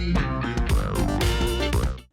Música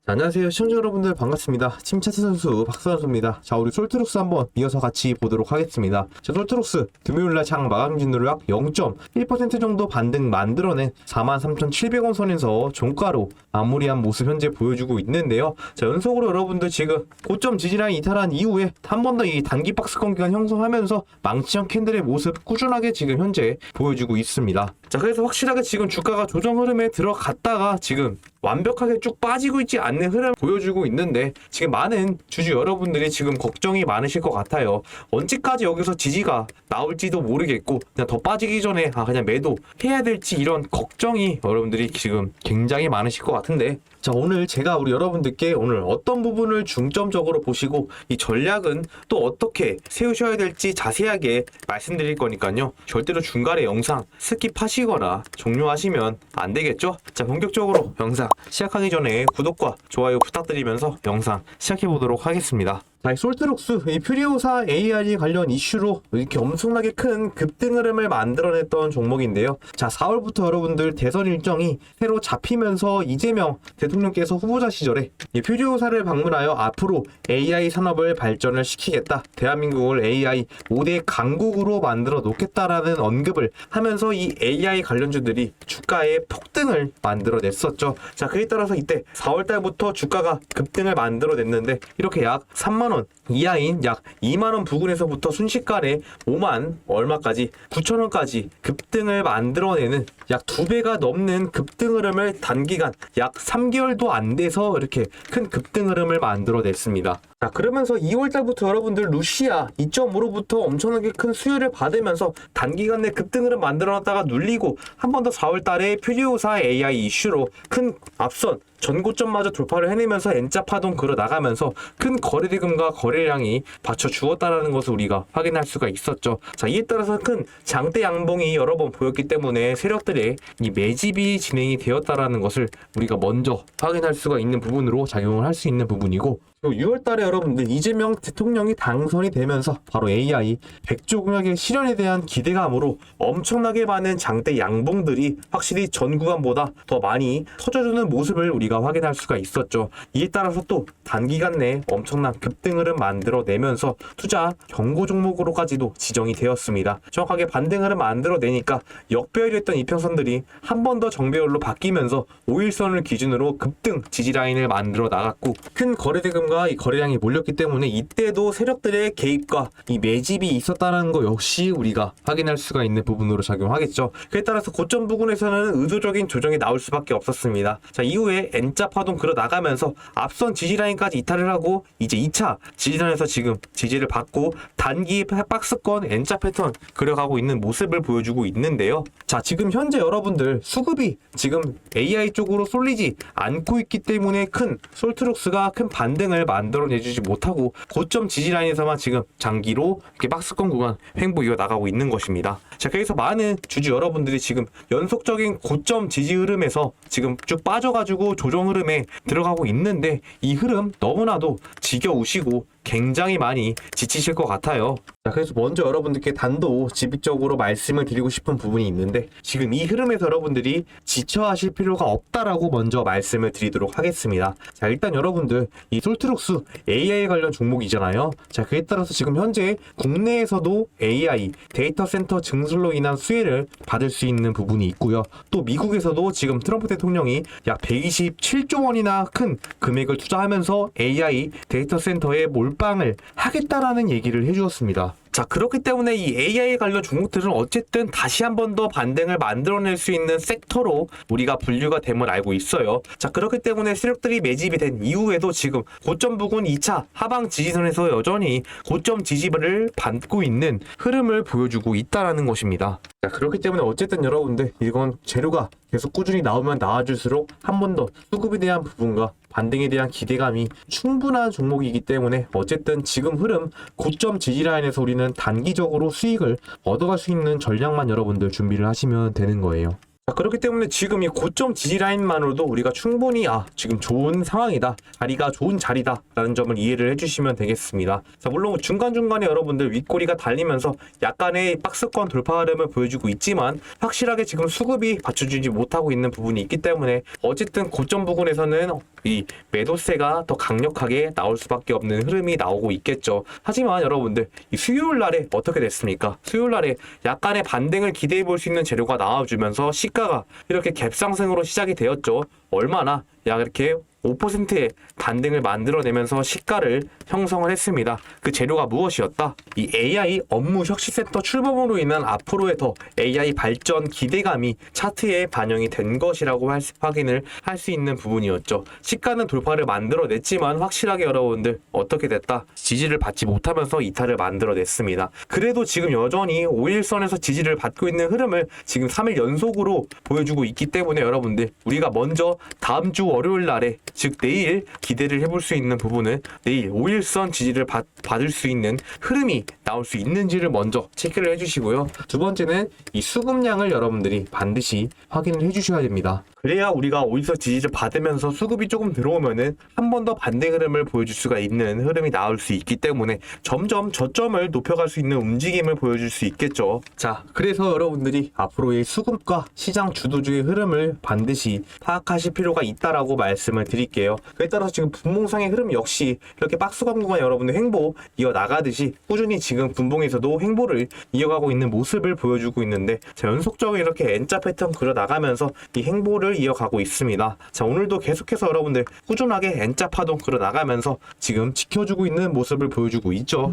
자, 안녕하세요. 시청자 여러분들 반갑습니다. 침차트 선수 박수 선수입니다. 자 우리 솔트룩스 한번 이어서 같이 보도록 하겠습니다. 자 솔트룩스 금요일날 장 마감 진도력 0.1% 정도 반등 만들어낸 43,700원 선에서 종가로 마무리한 모습 현재 보여주고 있는데요. 자 연속으로 여러분들 지금 고점 지지라인 이탈한 이후에 한 번 더 이 단기 박스권 기간 형성하면서 망치형 캔들의 모습 꾸준하게 지금 현재 보여주고 있습니다. 자 그래서 확실하게 지금 주가가 조정 흐름에 들어갔다가 지금 완벽하게 쭉 빠지고 있지 않는 흐름 보여주고 있는데 지금 많은 주주 여러분들이 지금 걱정이 많으실 것 같아요. 언제까지 여기서 지지가 나올지도 모르겠고 그냥 더 빠지기 전에 아 그냥 매도 해야 될지 이런 걱정이 여러분들이 지금 굉장히 많으실 것 같은데 자 오늘 제가 우리 여러분들께 오늘 어떤 부분을 중점적으로 보시고 이 전략은 또 어떻게 세우셔야 될지 자세하게 말씀드릴 거니까요. 절대로 중간에 영상 스킵하시거나 종료하시면 안 되겠죠? 자 본격적으로 영상 시작하기 전에 구독과 좋아요 부탁드리면서 영상 시작해 보도록 하겠습니다 자, 이 솔트룩스, 이 퓨리오사 AI 관련 이슈로 이렇게 엄청나게 큰 급등 흐름을 만들어냈던 종목인데요. 자, 4월부터 여러분들 대선 일정이 새로 잡히면서 이재명 대통령께서 후보자 시절에 이 퓨리오사를 방문하여 앞으로 AI 산업을 발전을 시키겠다. 대한민국을 AI 5대 강국으로 만들어 놓겠다라는 언급을 하면서 이 AI 관련주들이 주가의 폭등을 만들어냈었죠. 자, 그에 따라서 이때 4월달부터 주가가 급등을 만들어냈는데 이렇게 약 3만 원 이하인 약 2만 원 부근에서부터 순식간에 5만 얼마까지 9천 원까지 급등을 만들어내는 약두 배가 넘는 급등 흐름을 단기간 약 3개월도 안 돼서 이렇게 큰 급등 흐름을 만들어냈습니다. 자 그러면서 2월달부터 여러분들 루시아 2.5로부터 엄청나게 큰 수요를 받으면서 단기간 내 급등 흐름 만들어놨다가 눌리고 한 번 더 4월달에 퓨리오사 AI 이슈로 큰 앞선 전고점마저 돌파를 해내면서 N자 파동 걸어 나가면서 큰 거래대금과 거래량이 받쳐 주었다라는 것을 우리가 확인할 수가 있었죠. 자, 이에 따라서 큰 장대 양봉이 여러 번 보였기 때문에 세력들의 이 매집이 진행이 되었다라는 것을 우리가 먼저 확인할 수가 있는 부분으로 작용을 할 수 있는 부분이고 6월 달에 여러분들 이재명 대통령이 당선이 되면서 바로 AI 100조 공약의 실현에 대한 기대감으로 엄청나게 많은 장대 양봉들이 확실히 전 구간보다 더 많이 터져주는 모습을 우리가 확인할 수가 있었죠. 이에 따라서 또 단기간 내에 엄청난 급등 흐름 만들어내면서 투자 경고 종목으로까지도 지정이 되었습니다. 정확하게 반등 흐름 만들어내니까 역배열이었던 이평선들이 한 번 더 정배열로 바뀌면서 5일선을 기준으로 급등 지지라인을 만들어 나갔고 큰 거래대금 과 이 거래량이 몰렸기 때문에 이때도 세력들의 개입과 이 매집이 있었다는 거 역시 우리가 확인할 수가 있는 부분으로 작용하겠죠. 그에 따라서 고점 부근에서는 의도적인 조정이 나올 수밖에 없었습니다. 자 이후에 N자 파동 걸어 나가면서 앞선 지지라인까지 이탈을 하고 이제 2차 지지선에서 지금 지지를 받고 단기 박스권 N자 패턴 그려가고 있는 모습을 보여주고 있는데요. 자 지금 현재 여러분들 수급이 지금 AI 쪽으로 쏠리지 않고 있기 때문에 큰 솔트룩스가 큰 반등을 만들어내주지 못하고 고점 지지라인에서만 지금 장기로 이렇게 박스권 구간 횡보 이어 나가고 있는 것입니다. 자 그래서 많은 주주 여러분들이 지금 연속적인 고점 지지 흐름에서 지금 쭉 빠져가지고 조정 흐름에 들어가고 있는데 이 흐름 너무나도 지겨우시고 굉장히 많이 지치실 것 같아요. 자, 그래서 먼저 여러분들께 단도 지비적으로 말씀을 드리고 싶은 부분이 있는데 지금 이 흐름에서 여러분들이 지쳐하실 필요가 없다라고 먼저 말씀을 드리도록 하겠습니다. 자, 일단 여러분들 이 솔트룩스 AI 관련 종목이잖아요. 자, 그에 따라서 지금 현재 국내에서도 AI 데이터 센터 증설로 인한 수혜를 받을 수 있는 부분이 있고요. 또 미국에서도 지금 트럼프 대통령이 약 127조 원이나 큰 금액을 투자하면서 AI 데이터 센터에 몰빵을 하겠다라는 얘기를 해주었습니다. 자 그렇기 때문에 이 AI 관련 종목들은 어쨌든 다시 한 번 더 반등을 만들어낼 수 있는 섹터로 우리가 분류가 됨을 알고 있어요. 자 그렇기 때문에 세력들이 매집이 된 이후에도 지금 고점 부근 2차 하방 지지선에서 여전히 고점 지지를 받고 있는 흐름을 보여주고 있다라는 것입니다. 자 그렇기 때문에 어쨌든 여러분들 이건 재료가 계속 꾸준히 나오면 나와줄수록 한 번 더 수급에 대한 부분과 반등에 대한 기대감이 충분한 종목이기 때문에 어쨌든 지금 흐름 고점 지지라인에서 우리는 단기적으로 수익을 얻어갈 수 있는 전략만 여러분들 준비를 하시면 되는 거예요. 자, 그렇기 때문에 지금 이 고점 지지 라인만으로도 우리가 충분히 아 지금 좋은 상황이다 자리가 좋은 자리다 라는 점을 이해를 해주시면 되겠습니다. 자 물론 중간 중간에 여러분들 윗꼬리가 달리면서 약간의 박스권 돌파 흐름을 보여주고 있지만 확실하게 지금 수급이 받쳐주지 못하고 있는 부분이 있기 때문에 어쨌든 고점 부근에서는 이 매도세가 더 강력하게 나올 수밖에 없는 흐름이 나오고 있겠죠. 하지만 여러분들 이 수요일 날에 어떻게 됐습니까? 수요일 날에 약간의 반등을 기대해 볼 수 있는 재료가 나와주면서 시 가가 이렇게 갭상승으로 시작이 되었죠. 얼마나 약 이렇게 5%의 반등을 만들어내면서 시가를 형성을 했습니다. 그 재료가 무엇이었다? 이 AI 업무 혁신센터 출범으로 인한 앞으로의 더 AI 발전 기대감이 차트에 반영이 된 것이라고 할 수- 확인을 할 수 있는 부분이었죠. 시가는 돌파를 만들어냈지만 확실하게 여러분들 어떻게 됐다? 지지를 받지 못하면서 이탈을 만들어냈습니다. 그래도 지금 여전히 5일선에서 지지를 받고 있는 흐름을 지금 3일 연속으로 보여주고 있기 때문에 여러분들 우리가 먼저 다음 주 월요일 날에 즉 내일 기대를 해볼 수 있는 부분은 내일 5일선 지지를 받, 받을 수 있는 흐름이 나올 수 있는지를 먼저 체크를 해주시고요. 두 번째는 이 수급량을 여러분들이 반드시 확인을 해주셔야 됩니다. 그래야 우리가 5일선 지지를 받으면서 수급이 조금 들어오면은 한 번 더 반대 흐름을 보여줄 수가 있는 흐름이 나올 수 있기 때문에 점점 저점을 높여갈 수 있는 움직임을 보여줄 수 있겠죠. 자, 그래서 여러분들이 앞으로의 수급과 시장 주도주의 흐름을 반드시 파악하실 필요가 있다라고 말씀을 드 릴게요. 그에 따라서 지금 분봉상의 흐름 역시 이렇게 박스권 구간 여러분들 횡보 이어 나가듯이 꾸준히 지금 분봉에서도 횡보를 이어가고 있는 모습을 보여주고 있는데 자, 연속적으로 이렇게 N자 패턴 그려 나가면서 이 횡보를 이어가고 있습니다. 자, 오늘도 계속해서 여러분들 꾸준하게 N자 파동 그려 나가면서 지금 지켜주고 있는 모습을 보여주고 있죠.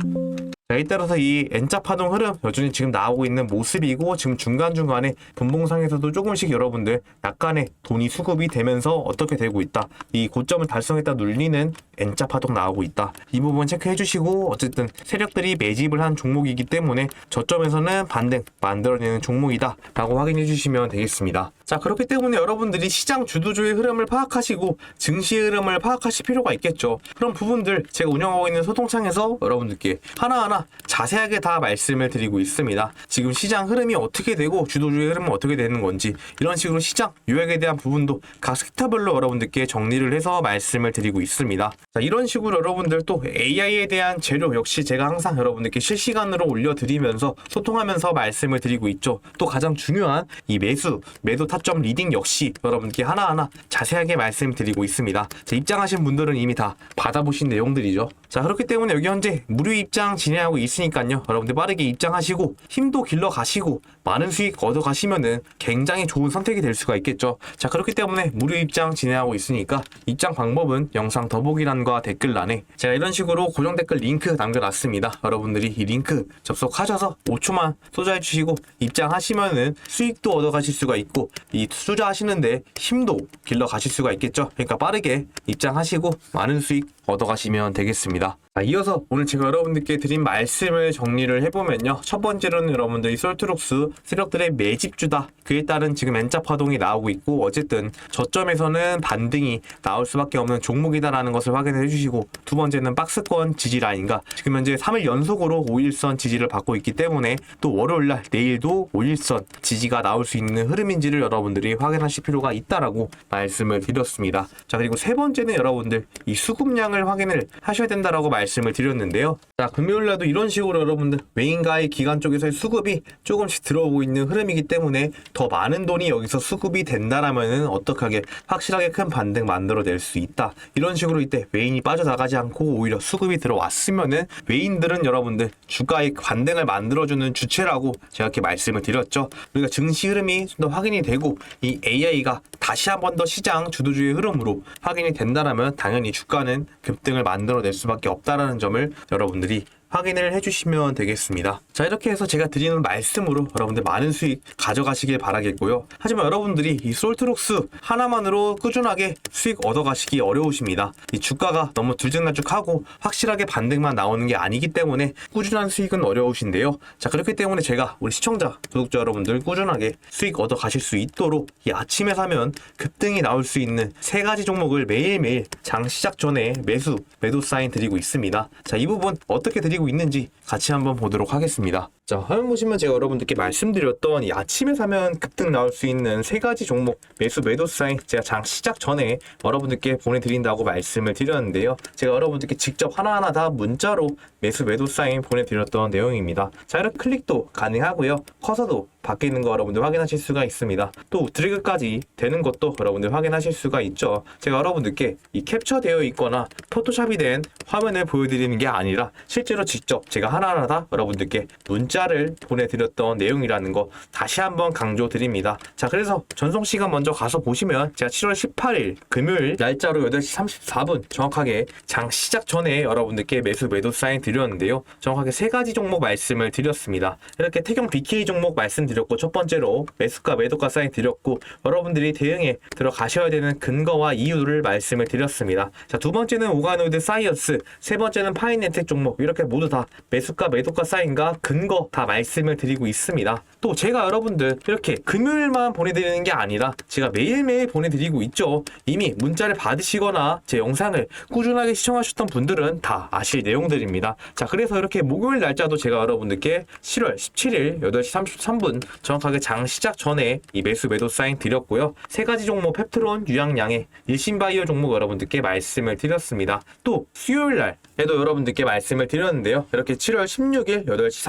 자, 이 따라서 이 N자 파동 흐름 여전히 지금 나오고 있는 모습이고 지금 중간중간에 분봉상에서도 조금씩 여러분들 약간의 돈이 수급이 되면서 어떻게 되고 있다. 이 고점을 달성했다 눌리는 N자 파동 나오고 있다. 이 부분 체크해 주시고 어쨌든 세력들이 매집을 한 종목이기 때문에 저점에서는 반등 만들어내는 종목이다 라고 확인해 주시면 되겠습니다. 자 그렇기 때문에 여러분들이 시장 주도주의 흐름을 파악하시고 증시의 흐름을 파악하실 필요가 있겠죠. 그런 부분들 제가 운영하고 있는 소통창에서 여러분들께 하나하나 자세하게 다 말씀을 드리고 있습니다. 지금 시장 흐름이 어떻게 되고 주도주의 흐름은 어떻게 되는 건지 이런 식으로 시장 요약에 대한 부분도 각 섹터별로 여러분들께 정리를 해서 말씀을 드리고 있습니다. 자 이런 식으로 여러분들 또 AI에 대한 재료 역시 제가 항상 여러분들께 실시간으로 올려드리면서 소통하면서 말씀을 드리고 있죠. 또 가장 중요한 이 매수, 매도 타점 리딩 역시 여러분께 하나하나 자세하게 말씀드리고 있습니다. 자, 입장하신 분들은 이미 다 받아보신 내용들이죠. 자 그렇기 때문에 여기 현재 무료 입장 진행하고 있으니까요. 여러분들 빠르게 입장하시고 힘도 길러 가시고 많은 수익 얻어 가시면은 굉장히 좋은 선택이 될 수가 있겠죠. 자 그렇기 때문에 무료 입장 진행하고 있으니까 입장 방법은 영상 더보기란과 댓글란에 제가 이런 식으로 고정 댓글 링크 남겨놨습니다. 여러분들이 이 링크 접속하셔서 5초만 소자해 주시고 입장하시면은 수익도 얻어 가실 수가 있고 이 투자하시는데 힘도 길러 가실 수가 있겠죠. 그러니까 빠르게 입장하시고 많은 수익 얻어 가시면 되겠습니다. 자, 이어서 오늘 제가 여러분들께 드린 말씀을 정리를 해보면요. 첫 번째로는 여러분들이 솔트록스 세력들의 매집주다. 그에 따른 지금 N자 파동이 나오고 있고 어쨌든 저점에서는 반등이 나올 수밖에 없는 종목이다라는 것을 확인해 주시고 두 번째는 박스권 지지 라인과 지금 현재 3일 연속으로 5일선 지지를 받고 있기 때문에 또 월요일날 내일도 5일선 지지가 나올 수 있는 흐름인지를 여러분들이 확인하실 필요가 있다라고 말씀을 드렸습니다. 자 그리고 세 번째는 여러분들 이 수급량 을 확인을 하셔야 된다라고 말씀을 드렸는데요. 자 금요일 날도 이런 식으로 여러분들 외인가의 기관 쪽에서의 수급이 조금씩 들어오고 있는 흐름이기 때문에 더 많은 돈이 여기서 수급이 된다라면은 어떡하게 확실하게 큰 반등 만들어낼 수 있다. 이런 식으로 이때 외인이 빠져나가지 않고 오히려 수급이 들어왔으면은 외인들은 여러분들 주가의 반등을 만들어주는 주체라고 제가 이렇게 말씀을 드렸죠. 우리가 증시 흐름이 좀 더 확인이 되고 이 AI가 다시 한 번 더 시장 주도주의 흐름으로 확인이 된다라면 당연히 주가는 급등을 만들어낼 수밖에 없다라는 점을 여러분들이 확인을 해주시면 되겠습니다. 자 이렇게 해서 제가 드리는 말씀으로 여러분들 많은 수익 가져가시길 바라겠고요. 하지만 여러분들이 이 솔트록스 하나만으로 꾸준하게 수익 얻어가시기 어려우십니다. 이 주가가 너무 들쭉날쭉하고 확실하게 반등만 나오는 게 아니기 때문에 꾸준한 수익은 어려우신데요. 자 그렇기 때문에 제가 우리 시청자, 구독자 여러분들 꾸준하게 수익 얻어가실 수 있도록 이 아침에 사면 급등이 나올 수 있는 세 가지 종목을 매일매일 장 시작 전에 매수, 매도 사인 드리고 있습니다. 자 이 부분 어떻게 드리고 있는지 같이 한번 보도록 하겠습니다. 자, 화면 보시면 제가 여러분들께 말씀드렸던 이 아침에 사면 급등 나올 수 있는 세 가지 종목 매수 매도 사인 제가 장 시작 전에 여러분들께 보내드린다고 말씀을 드렸는데요. 제가 여러분들께 직접 하나하나 다 문자로 매수 매도 사인 보내드렸던 내용입니다. 자, 이렇게 클릭도 가능하고요. 커서도 밖에 있는 거 여러분들 확인하실 수가 있습니다. 또 드래그까지 되는 것도 여러분들 확인하실 수가 있죠. 제가 여러분들께 이 캡처되어 있거나 포토샵이 된 화면을 보여드리는 게 아니라 실제로 직접 제가 하나하나 다 여러분들께 문자 를 보내드렸던 내용이라는 거 다시 한번 강조드립니다. 자, 그래서 전송 시간 먼저 가서 보시면 제가 7월 18일 금요일 날짜로 8시 34분 정확하게 장 시작 전에 여러분들께 매수 매도 사인 드렸는데요. 정확하게 세 가지 종목 말씀을 드렸습니다. 이렇게 태경 BK 종목 말씀드렸고 첫 번째로 매수가 매도가 사인 드렸고 여러분들이 대응에 들어가셔야 되는 근거와 이유를 말씀을 드렸습니다. 자, 두 번째는 오가노이드 사이언스, 세 번째는 파이낸텍 종목 이렇게 모두 다 매수가 매도가 사인과 근거 다 말씀을 드리고 있습니다. 또 제가 여러분들 이렇게 금요일만 보내드리는 게 아니라 제가 매일매일 보내드리고 있죠. 이미 문자를 받으시거나 제 영상을 꾸준하게 시청하셨던 분들은 다 아실 내용들입니다. 자, 그래서 이렇게 목요일 날짜도 제가 여러분들께 7월 17일 8시 33분 정확하게 장 시작 전에 이 매수 매도 사인 드렸고요. 세 가지 종목 펩트론, 유양양의 일신바이오 종목 여러분들께 말씀을 드렸습니다. 또 수요일 날에도 여러분들께 말씀을 드렸는데요. 이렇게 7월 16일 8시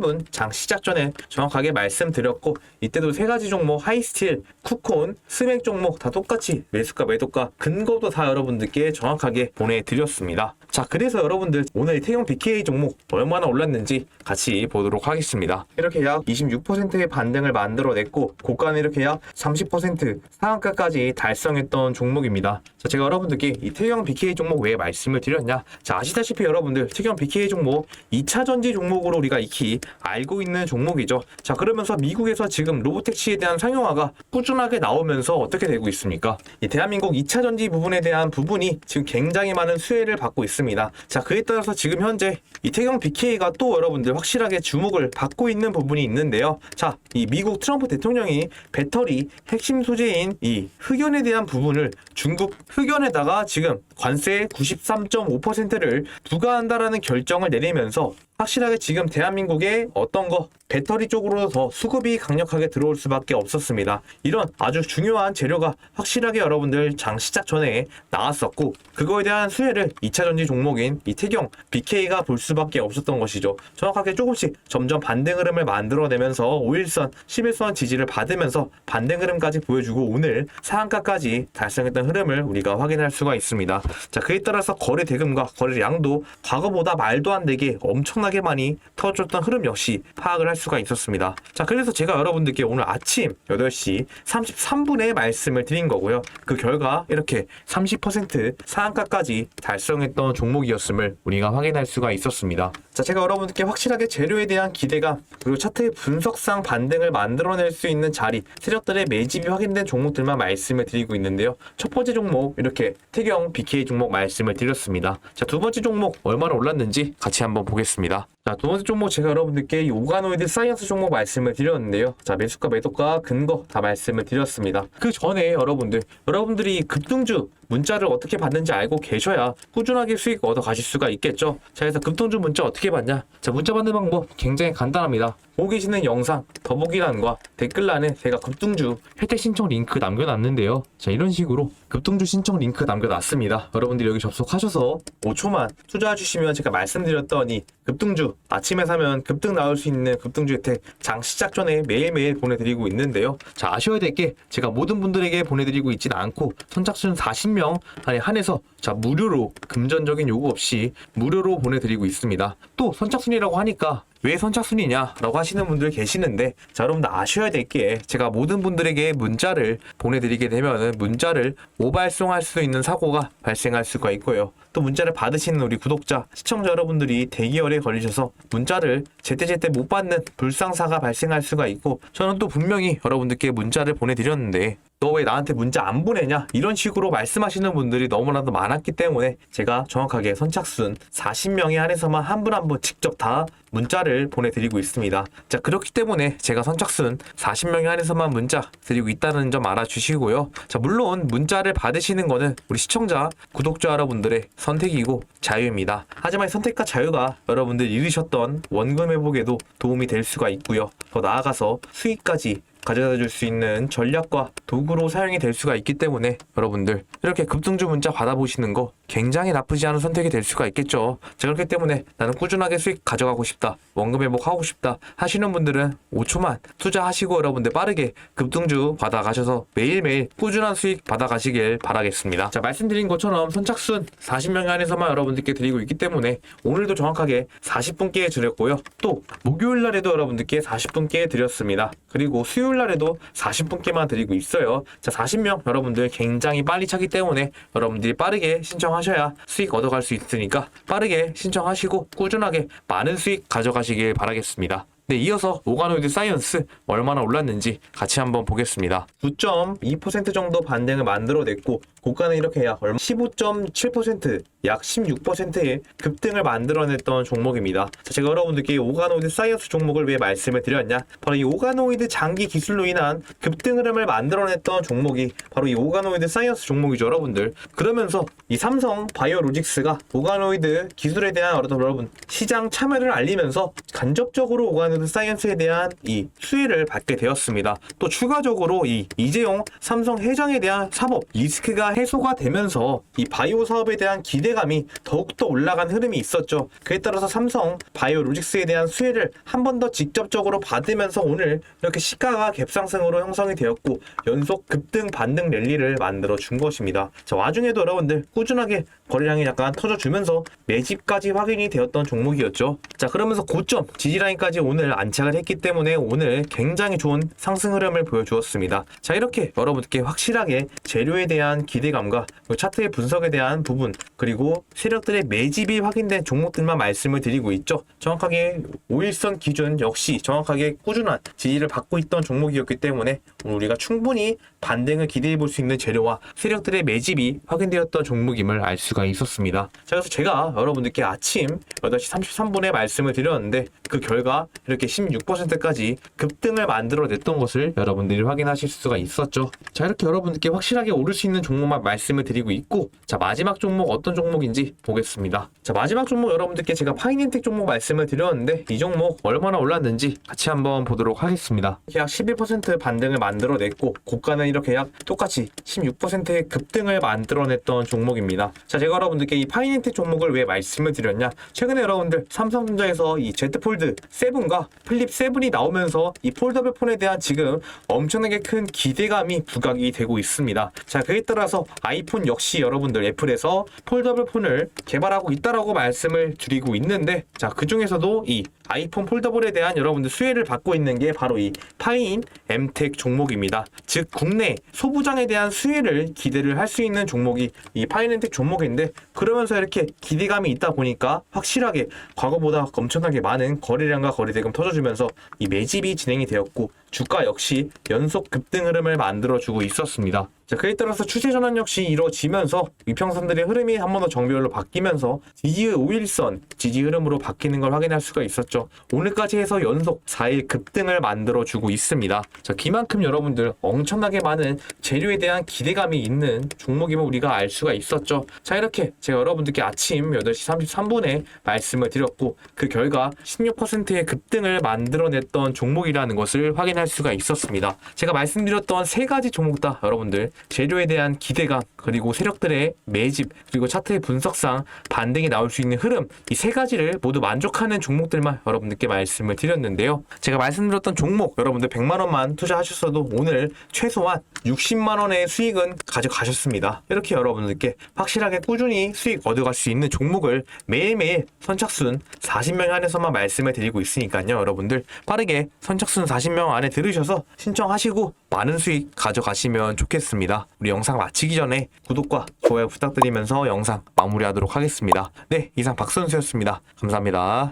37분 장 시작 전에 정확하게 말씀드렸고 이때도 세 가지 종목 하이스틸, 쿠콘, 스맥 종목 다 똑같이 매수가 매도가 근거도 다 여러분들께 정확하게 보내드렸습니다. 자 그래서 여러분들 오늘 태용 BK 종목 얼마나 올랐는지 같이 보도록 하겠습니다. 이렇게 약 26%의 반등을 만들어냈고 고가는 이렇게 약 30% 상한가까지 달성했던 종목입니다. 자 제가 여러분들께 이 태경 BK 종목 왜 말씀을 드렸냐? 자 아시다시피 여러분들 태경 BK 종목 2차 전지 종목으로 우리가 익히 알고 있는 종목이죠. 자 그러면서 미국에서 지금 로보택시에 대한 상용화가 꾸준하게 나오면서 어떻게 되고 있습니까? 이 대한민국 2차 전지 부분에 대한 부분이 지금 굉장히 많은 수혜를 받고 있습니다. 자 그에 따라서 지금 현재 이태경 BK가 또 여러분들 확실하게 주목을 받고 있는 부분이 있는데요. 자 이 미국 트럼프 대통령이 배터리 핵심 소재인 이 흑연에 대한 부분을 중국 흑연에다가 지금 관세 93.5%를 부과한다라는 결정을 내리면서 확실하게 지금 대한민국에 어떤 거 배터리 쪽으로 더 수급이 강력하게 들어올 수밖에 없었습니다. 이런 아주 중요한 재료가 확실하게 여러분들 장 시작 전에 나왔었고 그거에 대한 수혜를 2차 전지 종목인 이 태경 BK가 볼 수밖에 없었던 것이죠. 정확하게 조금씩 점점 반등 흐름을 만들어내면서 5일선, 11선 지지를 받으면서 반등 흐름까지 보여주고 오늘 상한가까지 달성했던 흐름을 우리가 확인할 수가 있습니다. 자 그에 따라서 거래 대금과 거래량도 과거보다 말도 안 되게 엄청나게 많이 터졌던 흐름 역시 파악을 할 수가 있었습니다. 자, 그래서 제가 여러분들께 오늘 아침 8시 33분에 말씀을 드린 거고요. 그 결과 이렇게 30% 상한가까지 달성했던 종목이었음을 우리가 확인할 수가 있었습니다. 자, 제가 여러분들께 확실하게 재료에 대한 기대감 그리고 차트의 분석상 반등을 만들어낼 수 있는 자리, 세력들의 매집이 확인된 종목들만 말씀을 드리고 있는데요. 첫 번째 종목 이렇게 태경 BK 종목 말씀을 드렸습니다. 자, 두 번째 종목 얼마나 올랐는지 같이 한번 보겠습니다. 자, 두 번째 종목 제가 여러분들께 이 오가노이드 사이언스 종목 말씀을 드렸는데요. 자, 매수가 매도가 근거 다 말씀을 드렸습니다. 그 전에 여러분들, 여러분들이 급등주 문자를 어떻게 받는지 알고 계셔야 꾸준하게 수익 얻어 가실 수가 있겠죠. 자, 그래서 급등주 문자 어떻게 받냐? 자, 문자 받는 방법 굉장히 간단합니다. 보고 계시는 영상 더보기란과 댓글란에 제가 급등주 혜택 신청 링크 남겨놨는데요. 자, 이런 식으로 급등주 신청 링크 남겨놨습니다. 여러분들이 여기 접속하셔서 5초만 투자해 주시면 제가 말씀드렸던 이 급등주 아침에 사면 급등 나올 수 있는 급등주 혜택 장 시작 전에 매일매일 보내드리고 있는데요. 자, 아셔야 될 게 제가 모든 분들에게 보내드리고 있지는 않고 선착순 40명 안에 한해서 자, 무료로 금전적인 요구 없이 무료로 보내드리고 있습니다. 또 선착순이라고 하니까 왜 선착순이냐라고 하시는 분들 계시는데 자 여러분들 아셔야 될 게 제가 모든 분들에게 문자를 보내드리게 되면 문자를 오발송할 수 있는 사고가 발생할 수가 있고요. 또 문자를 받으시는 우리 구독자 시청자 여러분들이 대기열에 걸리셔서 문자를 제때제때 못 받는 불상사가 발생할 수가 있고 저는 또 분명히 여러분들께 문자를 보내드렸는데 너 왜 나한테 문자 안 보내냐? 이런 식으로 말씀하시는 분들이 너무나도 많았기 때문에 제가 정확하게 선착순 40명에 한해서만 한 분 한 분 직접 다 문자를 보내드리고 있습니다. 자, 그렇기 때문에 제가 선착순 40명에 한해서만 문자 드리고 있다는 점 알아주시고요. 자, 물론 문자를 받으시는 거는 우리 시청자, 구독자 여러분들의 선택이고 자유입니다. 하지만 이 선택과 자유가 여러분들 잃으셨던 원금 회복에도 도움이 될 수가 있고요. 더 나아가서 수익까지 가져다 줄 수 있는 전략과 도구로 사용이 될 수가 있기 때문에 여러분들 이렇게 급등주 문자 받아보시는 거 굉장히 나쁘지 않은 선택이 될 수가 있겠죠. 자, 그렇기 때문에 나는 꾸준하게 수익 가져가고 싶다. 원금 회복하고 싶다. 하시는 분들은 5초만 투자하시고 여러분들 빠르게 급등주 받아가셔서 매일매일 꾸준한 수익 받아가시길 바라겠습니다. 자, 말씀드린 것처럼 선착순 40명 안에서만 여러분들께 드리고 있기 때문에 오늘도 정확하게 40분께 드렸고요. 또 목요일 날에도 여러분들께 40분께 드렸습니다. 그리고 수요일 날에도 40분께만 드리고 있어요. 자, 40명 여러분들 굉장히 빨리 차기 때문에 여러분들이 빠르게 신청하셔야 수익 얻어갈 수 있으니까 빠르게 신청하시고 꾸준하게 많은 수익 가져가시 길 바라겠습니다. 네, 이어서 오가노이드 사이언스 얼마나 올랐는지 같이 한번 보겠습니다. 9.2% 정도 반등을 만들어냈고 고가는 이렇게 약 15.7%약 16%의 급등을 만들어냈던 종목입니다. 자, 제가 여러분들께 이 오가노이드 사이언스 종목을 왜 말씀을 드렸냐? 바로 이 오가노이드 장기 기술로 인한 급등 흐름을 만들어냈던 종목이 바로 이 오가노이드 사이언스 종목이죠, 여러분들. 그러면서 이 삼성 바이오로직스가 오가노이드 기술에 대한 여러분 시장 참여를 알리면서 간접적으로 오가노이드 사이언스에 대한 이 수혜를 받게 되었습니다. 또 추가적으로 이 이재용 삼성 회장에 대한 사법 리스크가 해소가 되면서 이 바이오 사업에 대한 기대감이 더욱더 올라간 흐름이 있었죠. 그에 따라서 삼성 바이오 로직스에 대한 수혜를 한 번 더 직접적으로 받으면서 오늘 이렇게 시가가 갭상승으로 형성이 되었고 연속 급등 반등 랠리를 만들어 준 것입니다. 자, 와중에도 여러분들 꾸준하게 거래량이 약간 터져주면서 매집까지 확인이 되었던 종목이었죠. 자, 그러면서 고점 지지라인까지 오늘 안착을 했기 때문에 오늘 굉장히 좋은 상승 흐름을 보여주었습니다. 자, 이렇게 여러분들께 확실하게 재료에 대한 기대감과 그 차트의 분석에 대한 부분 그리고 세력들의 매집이 확인된 종목들만 말씀을 드리고 있죠. 정확하게 5일선 기준 역시 정확하게 꾸준한 지지를 받고 있던 종목이었기 때문에 우리가 충분히 반등을 기대해 볼 수 있는 재료와 세력들의 매집이 확인되었던 종목임을 알 수가 있었습니다. 자, 그래서 제가 여러분들께 아침 8시 33분에 말씀을 드렸는데 그 결과 이렇게 16%까지 급등을 만들어냈던 것을 여러분들이 확인하실 수가 있었죠. 자, 이렇게 여러분들께 확실하게 오를 수 있는 종목만 말씀을 드리고 있고 자, 마지막 종목 어떤 종목인지 보겠습니다. 자, 마지막 종목 여러분들께 제가 파이낸텍 종목 말씀을 드렸는데 이 종목 얼마나 올랐는지 같이 한번 보도록 하겠습니다. 약 11% 반등을 만들어냈고 고가는 이렇게 약 똑같이 16%의 급등을 만들어냈던 종목입니다. 자, 제가 여러분들께 이 파이낸텍 종목을 왜 말씀을 드렸냐? 최근에 여러분들 삼성전자에서 이 Z 폴드 7과 플립 7이 나오면서 이 폴더블 폰에 대한 지금 엄청나게 큰 기대감이 부각이 되고 있습니다. 자, 그에 따라서 아이폰 역시 여러분들 애플에서 폴더블 폰을 개발하고 있다라고 말씀을 드리고 있는데 자, 그 중에서도 이 아이폰 폴더블에 대한 여러분들 수혜를 받고 있는 게 바로 이 파인 엠텍 종목입니다. 즉 국내 소부장에 대한 수혜를 기대를 할 수 있는 종목이 이 파인 엠텍 종목인데 그러면서 이렇게 기대감이 있다 보니까 확실하게 과거보다 엄청나게 많은 거래량과 거래대금 터져주면서 이 매집이 진행이 되었고 주가 역시 연속 급등 흐름을 만들어주고 있었습니다. 자, 그에 따라서 추세 전환 역시 이루어지면서 이평선들의 흐름이 한 번 더 정비율로 바뀌면서 지지의 5일선 지지 흐름으로 바뀌는 걸 확인할 수가 있었죠. 오늘까지 해서 연속 4일 급등을 만들어주고 있습니다. 자, 기만큼 여러분들 엄청나게 많은 재료에 대한 기대감이 있는 종목임을 우리가 알 수가 있었죠. 자, 이렇게 제가 여러분들께 아침 8시 33분에 말씀을 드렸고 그 결과 16%의 급등을 만들어냈던 종목이라는 것을 확인할 수가 있었습니다. 제가 말씀드렸던 세 가지 종목 다 여러분들 재료에 대한 기대감 그리고 세력들의 매집 그리고 차트의 분석상 반등이 나올 수 있는 흐름 이 세 가지를 모두 만족하는 종목들만 여러분들께 말씀을 드렸는데요. 제가 말씀드렸던 종목 여러분들 100만 원만 투자하셨어도 오늘 최소한 60만 원의 수익은 가져가셨습니다. 이렇게 여러분들께 확실하게 꾸준히 수익 얻어갈 수 있는 종목을 매일매일 선착순 40명 안에서만 말씀을 드리고 있으니까요. 여러분들 빠르게 선착순 40명 안에 들으셔서 신청하시고 많은 수익 가져가시면 좋겠습니다. 우리 영상 마치기 전에 구독과 좋아요 부탁드리면서 영상 마무리하도록 하겠습니다. 네, 이상 박선수였습니다. 감사합니다.